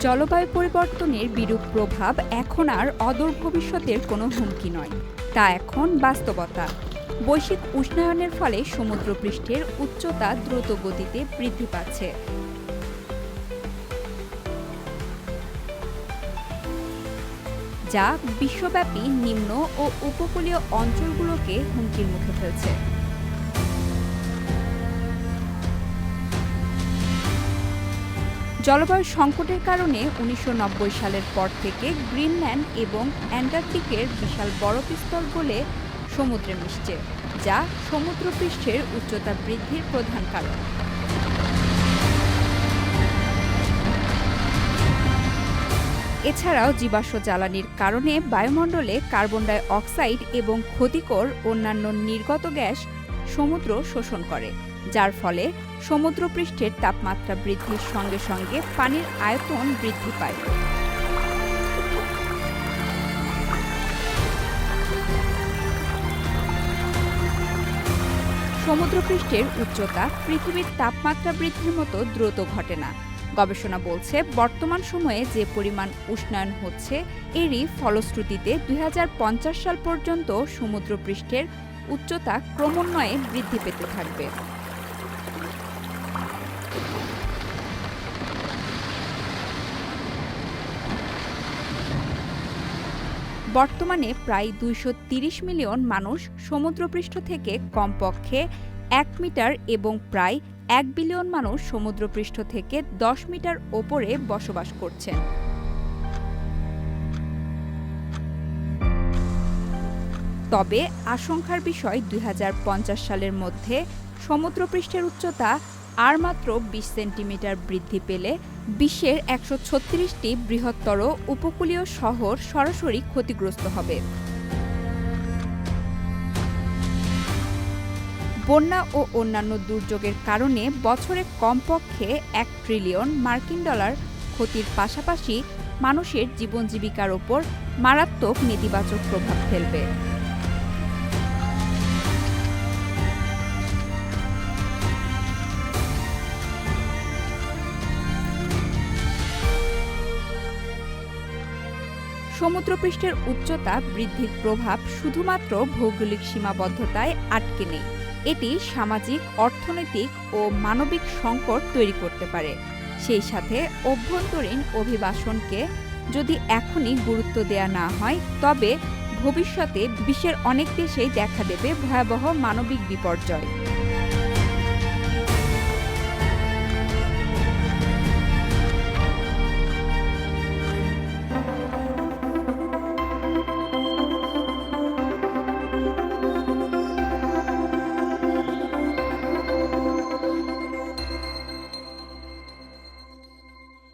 জলবায়ু পরিবর্তনের বিরূপ প্রভাব এখন আর অদূর ভবিষ্যতের কোনো হুমকি নয়। তা এখন বাস্তবতা। বৈশ্বিক উষ্ণায়নের ফলে সমুদ্রপৃষ্ঠের উচ্চতা দ্রুত গতিতে বৃদ্ধি পাচ্ছে। যা বিশ্বব্যাপী নিম্ন ও উপকূলীয় অঞ্চলগুলোকে হুমকির মুখে ফেলছে। জলবায়ু সংকটের কারণে উনিশশো নব্বই সালের পর থেকে গ্রিনল্যান্ড এবং অ্যান্টার্কটিকের বিশাল বরফ স্তর গলে সমুদ্রে মিশছে, যা সমুদ্রপৃষ্ঠের উচ্চতা বৃদ্ধির প্রধান কারণ। এছাড়াও জীবাশ্ম জ্বালানির কারণে বায়ুমণ্ডলে কার্বন ডাই অক্সাইড এবং ক্ষতিকর অন্যান্য নির্গত গ্যাস সমুদ্র শোষণ করে, যার ফলে সমুদ্রপৃষ্ঠের তাপমাত্রা বৃদ্ধির সঙ্গে সঙ্গে পানির আয়তন বৃদ্ধি পায়। সমুদ্রপৃষ্ঠের উচ্চতা পৃথিবীর তাপমাত্রা বৃদ্ধির মতো দ্রুত ঘটে না। গবেষণা বলছে, বর্তমান সময়ে যে পরিমাণ উষ্ণায়ন হচ্ছে, এরই ফলশ্রুতিতে দুই হাজার পঞ্চাশ সাল পর্যন্ত সমুদ্রপৃষ্ঠের উচ্চতা ক্রমান্বয়ে বৃদ্ধি পেতে থাকবে। বর্তমানে প্রায় দুইশো মিলিয়ন মানুষ সমুদ্রপৃষ্ঠ থেকে কমপক্ষে এক মিটার এবং প্রায় এক বিলিয়ন মানুষ সমুদ্রপৃষ্ঠ থেকে দশ মিটার ওপরে বসবাস করছেন। তবে আশঙ্কার বিষয় দুই হাজার পঞ্চাশ সালের মধ্যে সমুদ্রপৃষ্ঠের উচ্চতা আর মাত্র বিশ সেন্টিমিটার বৃদ্ধি পেলে বিশ্বের একশো ছত্রিশটি বৃহত্তর উপকূলীয় শহর সরাসরি ক্ষতিগ্রস্ত হবে। বন্যা ও অন্যান্য দুর্যোগের কারণে বছরে কমপক্ষে এক ট্রিলিয়ন মার্কিন ডলার ক্ষতির পাশাপাশি মানুষের জীবন জীবিকার ওপর মারাত্মক নেতিবাচক প্রভাব ফেলবে। সমুদ্রপৃষ্ঠের উচ্চতা বৃদ্ধির প্রভাব শুধুমাত্র ভৌগোলিক সীমাবদ্ধতায় আটকে নেই। এটি সামাজিক, অর্থনৈতিক ও মানবিক সংকট তৈরি করতে পারে। সেই সাথে অভ্যন্তরীণ অভিবাসনকে যদি এখনই গুরুত্ব দেয়া না হয়, তবে ভবিষ্যতে বিশ্বের অনেক দেশেই দেখা দেবে ভয়াবহ মানবিক বিপর্যয়।